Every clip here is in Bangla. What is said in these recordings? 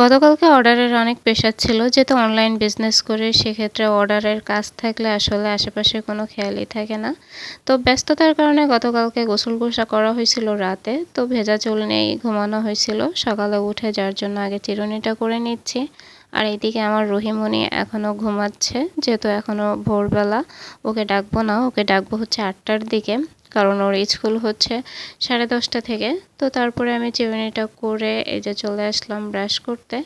গতকালকে অর্ডারের অনেক প্রেশার ছিল, যেহেতু অনলাইন বিজনেস করে সেক্ষেত্রে অর্ডারের কাজ থাকলে আসলে আশেপাশে কোনো খেয়ালই থাকে না। তো ব্যস্ততার কারণে গতকালকে গোসল গোসা করা হয়েছিল রাতে, তো ভেজা চুল নেই ঘুমানো হয়েছিল। সকালে উঠে যার জন্য আগে চিরুনিটা করে নিচ্ছি। আর এইদিকে আমার রহিমণি এখনও ঘুমাচ্ছে, যেহেতু এখনও ভোরবেলা। ওকে ডাকবো না, ওকে ডাকবো হচ্ছে আটটার দিকে, কারণ ওর স্কুল হচ্ছে সাড়ে দশটা থেকে। তো তারপরে আমি চিরুনিটা করে এই যে চলে আসলাম ব্রাশ করতে।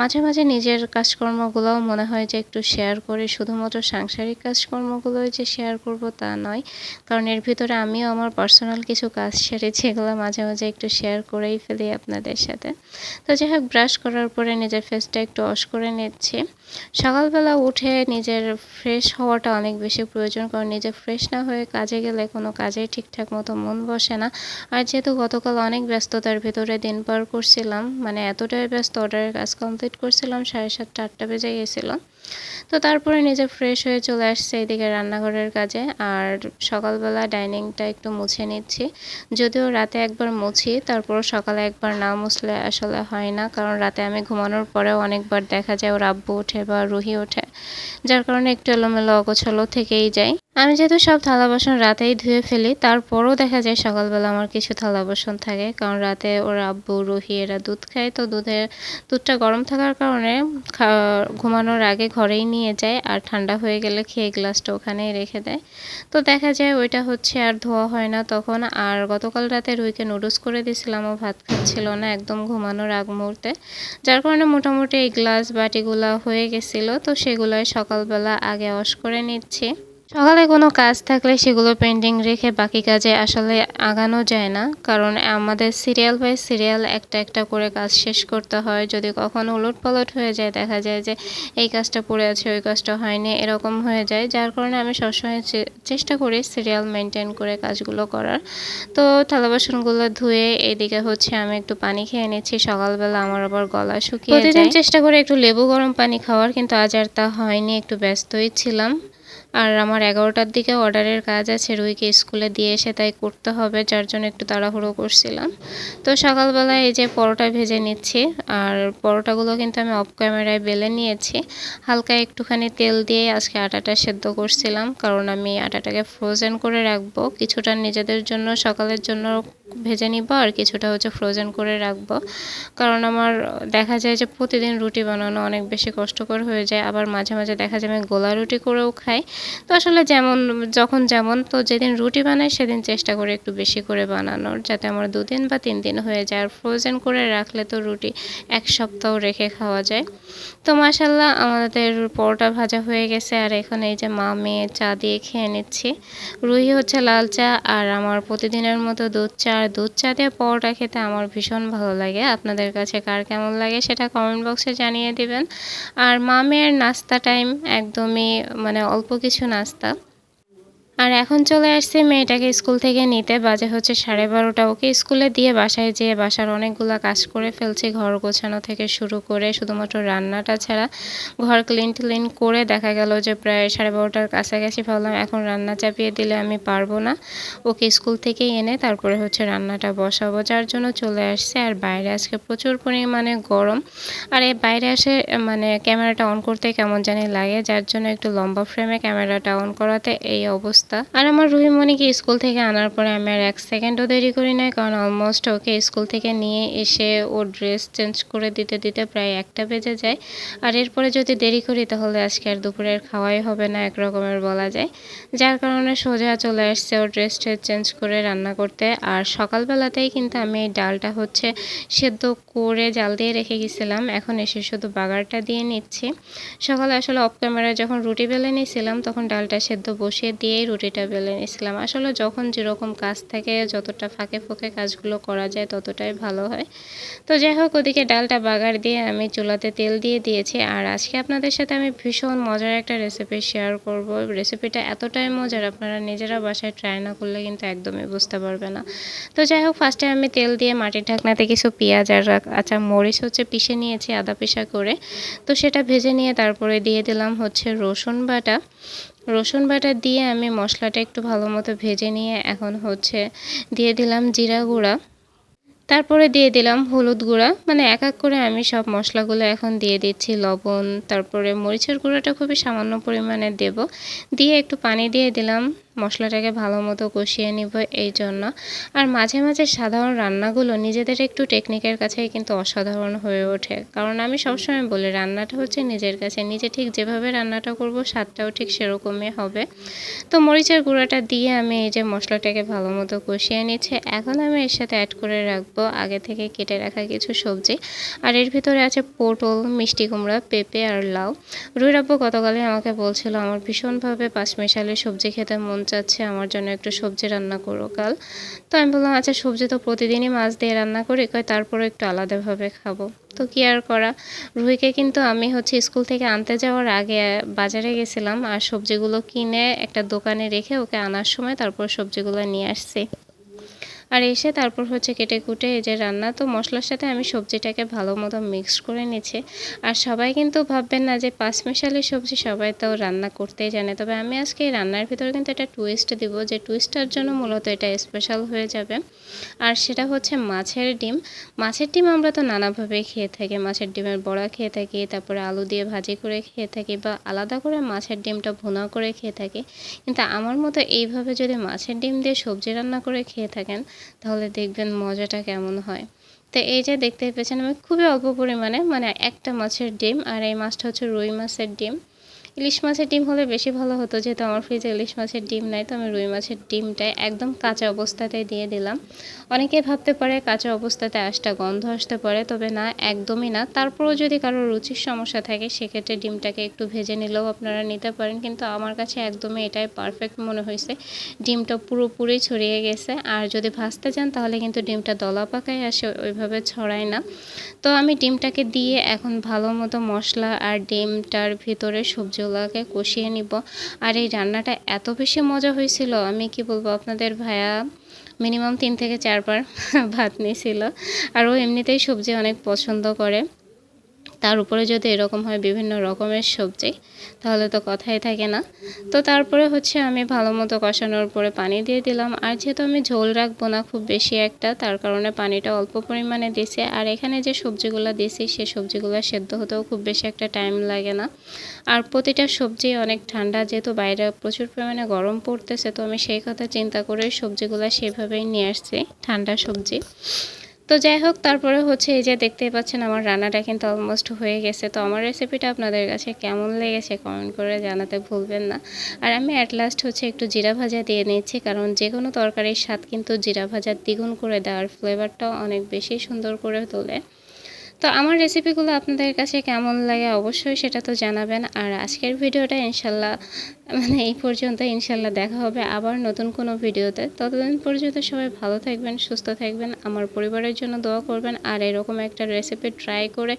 মাঝে মাঝে নিজের কাজকর্মগুলোও মনে হয় যে একটু শেয়ার করি। শুধুমাত্র সাংসারিক কাজকর্মগুলোই যে শেয়ার করব তা নয়, কারণ এর ভিতরে আমিও আমার পার্সোনাল কিছু কাজ সেরেছি এগুলো মাঝে মাঝে একটু শেয়ার করেই ফেলি আপনাদের সাথে। তো যাই হোক ব্রাশ করার পরে নিজের ফেসটা একটু অস করে নিচ্ছি। সকালবেলা উঠে নিজের ফ্রেশ হওয়াটা অনেক বেশি প্রয়োজন, কারণ নিজে ফ্রেশ না হয়ে কাজে গেলে কোনো কাজে ঠিকঠাক মতো মন বসে না। আর যেহেতু গতকাল অনেক ব্যস্ততার ভিতরে দিন পার করছিলাম। মানে এতটাই ব্যস্ত অর্ডারের কাজ কমপ্লিট করছিলাম, সাড়ে সাতটা, আটটা বেজে গেছিলাম তো তারপরে নিজে ফ্রেশ হয়ে চলে আসছে এদিকে রান্নাঘরের কাজে। আর সকালবেলা ডাইনিংটা একটু মুছে নিচ্ছি। যদিও রাতে একবার মুছি তারপর সকালে একবার না মুছলে আসলে হয় না। কারণ রাতে আমি ঘুমানোর পরেও অনেকবার দেখা যায় ওর আব্বু ওঠে বা রুহি ওঠে, যার কারণে একটু এলোমেলো অগোছালো থেকেই যায় আমি যেহেতু সব থালা বাসন রাতেই ধুয়ে ফেলি, তারপরও দেখা যায় সকালবেলা আমার কিছু থালা বাসন থাকে। কারণ রাতে ওর আব্বু, রুহি এরা দুধ খায়, তো দুধের দুধটা গরম থাকার কারণে ঘুমানোর আগে ঘরেই নিয়ে যায় আর ঠান্ডা হয়ে গেলে খেয়ে গ্লাসটা ওখানেই রেখে দেয়। তো দেখা যায় ওইটা হচ্ছে আর ধোয়া হয় না তখন। আর গতকাল রাতে রুইকে নুডলস করে দিয়েছিলাম, ও ভাত খাচ্ছিল না একদম ঘুমানোর আগ মুহূর্তে। যার কারণে মোটামুটি এই গ্লাস বাটিগুলা হয়ে গেছিল, তো সেগুলোই সকালবেলা আগে ওয়াশ করে নিচ্ছি। সকালে কোনো কাজ থাকলে সেগুলো পেন্ডিং রেখে বাকি কাজে আসলে আগানো যায় না। কারণ আমাদের সিরিয়াল বাই সিরিয়াল একটা একটা করে কাজ শেষ করতে হয়। যদি কখনো উলট পালট হয়ে যায় দেখা যায় যে এই কাজটা পড়ে আছে ওই কাজটা হয়নি এরকম হয়ে যায়। যার কারণে আমি সবসময় চেষ্টা করি সিরিয়াল মেনটেন করে কাজগুলো করার। তো থালা বাসনগুলো ধুয়ে এদিকে হচ্ছে আমি একটু পানি খেয়ে নিচ্ছি। সকালবেলা আমার আবার গলা শুকিয়ে প্রতিদিন চেষ্টা করি একটু লেবু গরম পানি খাওয়ার কিন্তু আজ আর তা হয়নি। একটু ব্যস্তই ছিলাম। আর আমার এগারোটার দিকে অর্ডারের কাজ আছে, রুইকে স্কুলে দিয়ে এসে তাই করতে হবে, যার জন্য একটু তাড়াহুড়ো করছিলাম। তো সকালবেলায় এই যে পরোটা ভেজে নিচ্ছি, আর পরোটাগুলো কিন্তু আমি অফ ক্যামেরায় বেলে নিয়েছি। হালকা একটুখানি তেল দিয়ে আজকে আটাটা সেদ্ধ করছিলাম, কারণ আমি আটাটাকে ফ্রোজেন করে রাখব। কিছুটা নিজেদের জন্য, সকালের জন্য ভেজে নিব আর কিছুটা হচ্ছে ফ্রোজেন করে রাখব। কারণ আমার দেখা যায় যে প্রতিদিন রুটি বানানো অনেক বেশি কষ্টকর হয়ে যায়। আবার মাঝে মাঝে দেখা যায় আমি গোলা রুটি করেও খাই। তো আসলে যেমন, যখন যেমন, তো যেদিন রুটি বানাই সেদিন চেষ্টা করি একটু বেশি করে বানানোর যাতে আমার দুদিন বা তিন দিন হয়ে যায়। আর ফ্রোজেন করে রাখলে তো রুটি এক সপ্তাহ রেখে খাওয়া যায়। তো মাসাল্লাহ আমাদের পরোটা ভাজা হয়ে গেছে। আর এখন এই যে মা মেয়ে চা দিয়ে খেয়ে নিচ্ছি। রুহি হচ্ছে লাল চা আর আমার প্রতিদিনের মতো দুধ চা আর দুধ চা দিয়ে পরোটা খেতে আমার ভীষণ ভালো লাগে। আপনাদের কাছে কার কেমন লাগে সেটা কমেন্ট বক্সে জানিয়ে দিবেন। আর মামের নাস্তা টাইম একদমই মানে অল্প কিছু নাস্তা। আর এখন চলে আসছে মেয়েটাকে স্কুল থেকে নিতে। বাজে হচ্ছে সাড়ে বারোটা। ওকে স্কুলে দিয়ে বাসায় যেয়ে বাসার অনেকগুলো কাজ করে ফেলছি, ঘর গোছানো থেকে শুরু করে শুধুমাত্র রান্নাটা ছাড়া ঘর ক্লিন ক্লিন করে দেখা গেল যে প্রায় সাড়ে বারোটার কাছাকাছি ভাবলাম, এখন রান্না চাপিয়ে দিলে আমি পারব না। ওকে স্কুল থেকে এনে তারপরে হচ্ছে রান্নাটা বসাবো, যার জন্য চলে আসছে। আর বাইরে আজকে প্রচুর পরিমাণে গরম। আর এই বাইরে আসে মানে ক্যামেরাটা অন করতে কেমন জানি লাগে, যার জন্য একটু লম্বা ফ্রেমে ক্যামেরাটা অন করাতে এই অবস্থা অবস্থা। আর আমার রুহিমণিকে স্কুল থেকে আনার পরে আমি আর এক সেকেন্ডও দেরি করি না কারণ অলমোস্ট ওকে স্কুল থেকে নিয়ে এসে ও ড্রেস চেঞ্জ করে দিতে দিতে প্রায় একটা বেজে যায়। আর এরপরে যদি দেরি করি, তাহলে আজকে আর দুপুরের খাওয়াই হবে না, এক রকমের বলা যায়। যার কারণে সোজা চলে আসছে ও ড্রেস ট্রেস চেঞ্জ করে রান্না করতে। আর সকালবেলাতেই কিন্তু আমি এই ডালটা হচ্ছে সেদ্ধ করে জাল দিয়ে রেখে গেছিলাম। এখন এসে শুধু বাগারটা দিয়ে নিচ্ছি। সকালে আসলে অফ ক্যামেরায় যখন রুটি বেলে নিয়েছিলাম, তখন ডালটা সেদ্ধ বসিয়ে দিয়েই রুটিটা বেলে নিয়েছিলাম আসলে যখন যেরকম কাজ থাকে, যতটা ফাঁকে ফুঁকে কাজগুলো করা যায়, ততটাই ভালো হয়। তো যাই হোক, ওদিকে ডালটা বাগার দিয়ে আমি চুলাতে তেল দিয়ে দিয়েছি। আর আজকে আপনাদের সাথে আমি ভীষণ মজার একটা রেসিপি শেয়ার করব। রেসিপিটা এতটাই মজার, আপনারা নিজেরা বাসায় ট্রাই না করলে কিন্তু একদমই বুঝতে পারবে না। তো যাই হোক ফার্স্টে আমি তেল দিয়ে মাটির ঢাকনাতে কিছু পেঁয়াজ আর আচ্ছা মরিচ হচ্ছে পিষে নিয়েছি আদা পিসা করে। তো সেটা ভেজে নিয়ে তারপরে দিয়ে দিলাম হচ্ছে রসুন বাটা। রসুন বাটা দিয়ে আমি মশলাটা একটু ভালো মতো ভেজে নিয়ে এখন হচ্ছে দিয়ে দিলাম জিরা গুঁড়া। তারপরে দিয়ে দিলাম হলুদ গুঁড়া। মানে এক এক করে আমি সব মশলাগুলো এখন দিয়ে দিচ্ছি, লবণ, তারপরে মরিচের গুঁড়াটা খুবই সামান্য পরিমাণে দেব। দিয়ে একটু পানি দিয়ে দিলাম মশলাটাকে ভালো মতো কষিয়ে নিব এই জন্য। আর মাঝে মাঝে সাধারণ রান্নাগুলো নিজেদের একটু টেকনিকের কাছেই কিন্তু অসাধারণ হয়ে ওঠে। কারণ আমি সবসময় বলি, রান্নাটা হচ্ছে নিজের কাছে। নিজে ঠিক যেভাবে রান্নাটা করব, স্বাদটাও ঠিক সেরকমই হবে। তো মরিচের গুঁড়োটা দিয়ে আমি এই যে মশলাটাকে ভালো মতো কষিয়ে নিচ্ছি। এখন আমি এর সাথে অ্যাড করে রাখব আগে থেকে কেটে রাখা কিছু সবজি। আর এর ভিতরে আছে পটল, মিষ্টি কুমড়া, পেঁপে আর লাউ। রুই রাব্বু গতকালই আমাকে বলছিল, আমার ভীষণভাবে পাঁচমিশালি সবজি খেতে মন চাচ্ছে, আমার জন্য একটু সবজি রান্না করো কাল। তো আমি বললাম আচ্ছা সবজি তো প্রতিদিনই মাছ দিয়ে রান্না করি, কয় তারপরে একটু আলাদাভাবে খাব। তো কি আর করা? রুহিকে কিন্তু আমি হচ্ছে স্কুল থেকে আনতে যাওয়ার আগে বাজারে গেছিলাম আর সবজিগুলো কিনে একটা দোকানে রেখে ওকে আনার সময় তারপর সবজিগুলো নিয়ে আসছি। আর এসে তারপর হচ্ছে কেটে কুটে এই যে রান্না, তো মশলার সাথে আমি সবজিটাকে ভালো মতো মিক্স করে নিচ্ছি আর সবাই কিন্তু ভাববেন না যে পাঁচমিশালি সবজি সবাই তো রান্না করতেই জানে। তবে আমি আজকে এই রান্নার ভিতরে কিন্তু একটা টুইস্ট দিব, যে টুইস্টার জন্য মূলত এটা স্পেশাল হয়ে যাবে। আর সেটা হচ্ছে মাছের ডিম। মাছের ডিম আমরা তো নানাভাবে খেয়ে থাকি। মাছের ডিমের বড়া খেয়ে থাকি, তারপরে আলু দিয়ে ভাজি করে খেয়ে থাকি বা আলাদা করে মাছের ডিমটা ভুনা করে খেয়ে থাকি। কিন্তু আমার মতো এইভাবে যদি মাছের ডিম দিয়ে সবজি রান্না করে খেয়ে থাকেন তাহলে দেখবেন মজাটা কেমন হয়। তো এই যে দেখতে পেয়েছেন, আমি খুবই অল্প পরিমাণে মানে একটা মাছের ডিম আর এই মাছটা হচ্ছে রুই মাছের ডিম। ইলিশ মাছের ডিম হলে বেশি ভালো হতো, যেহেতু আমার ফ্রিজে ইলিশ মাছের ডিম নাই, তো আমি রুই মাছের ডিমটাই একদম কাঁচা অবস্থাতে দিয়ে দিলাম। অনেকে ভাবতে পারে কাঁচা অবস্থাতে আশটা গন্ধ আসতে পারে, তবে না, একদমই না। তারপরেও যদি কারও রুচির সমস্যা থাকে, সেক্ষেত্রে ডিমটাকে একটু ভেজে নিলেও আপনারা নিতে পারেন, কিন্তু আমার কাছে একদমই এটাই পারফেক্ট মনে হয়েছে। ডিমটা পুরোপুরি ছড়িয়ে গেছে, আর যদি ভাজতে চান, তাহলে কিন্তু ডিমটা দলা পাকায় আসে, ওইভাবে ছড়ায় না। তো আমি ডিমটাকে দিয়ে এখন ভালো মতো মশলা আর ডিমটার ভিতরে সবজিগুলোকে কষিয়ে নিব। আর এই রান্নাটা এত বেশি মজা হয়েছিল, আমি কি বলব আপনাদের ভায়া মিনিমাম তিন থেকে চারবার ভাত নিয়েছিল। আর ও এমনিতেই সবজি অনেক পছন্দ করে। তার উপরে যদি এরকম হয় বিভিন্ন রকমের সবজি, তাহলে তো কথাই থাকে না। তো তারপরে হচ্ছে আমি ভালো মতো কষানোর পরে পানি দিয়ে দিলাম। আর যেহেতু আমি ঝোল রাখব না খুব বেশি একটা, তার কারণে পানিটা অল্প পরিমাণে দিছি। আর এখানে যে সবজিগুলো দিছি, সে সবজিগুলো সেদ্ধ হতেও খুব বেশি একটা টাইম লাগে না। আর প্রতিটা সবজি অনেক ঠান্ডা, যেহেতু বাইরে প্রচুর পরিমাণে গরম পড়তেছে, তো আমি সেই কথা চিন্তা করে সবজিগুলো সেভাবেই নিয়ে আসছি, ঠান্ডা সবজি। তো যাই হোক, তারপরে হচ্ছে এই যে দেখতে পাচ্ছেন আমার রান্নাটা কিন্তু অলমোস্ট হয়ে গেছে। তো আমার রেসিপিটা আপনাদের কাছে কেমন লেগেছে কমেন্ট করে জানাতে ভুলবেন না। আর আমি অ্যাট লাস্ট হচ্ছে একটু জিরা ভাজা দিয়ে নিচ্ছি, কারণ যে কোনো তরকারির স্বাদ কিন্তু জিরা ভাজা দ্বিগুণ করে দেওয়ার ফ্লেভারটাও অনেক বেশি সুন্দর করে তোলে। তো আমার রেসিপিগুলো আপনাদের কাছে কেমন লাগে অবশ্যই সেটা তো জানাবেন। আর আজকের ভিডিওটা ইনশাল্লাহ মানে এই পর্যন্ত ইনশাল্লাহ দেখা হবে আবার নতুন কোনো ভিডিওতে। ততদিন পর্যন্ত সবাই ভালো থাকবেন, সুস্থ থাকবেন, আমার পরিবারের জন্য দোয়া করবেন। আর এরকম একটা রেসিপি ট্রাই করে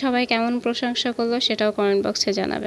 সবাই কেমন প্রশংসা করল সেটাও কমেন্ট বক্সে জানাবেন।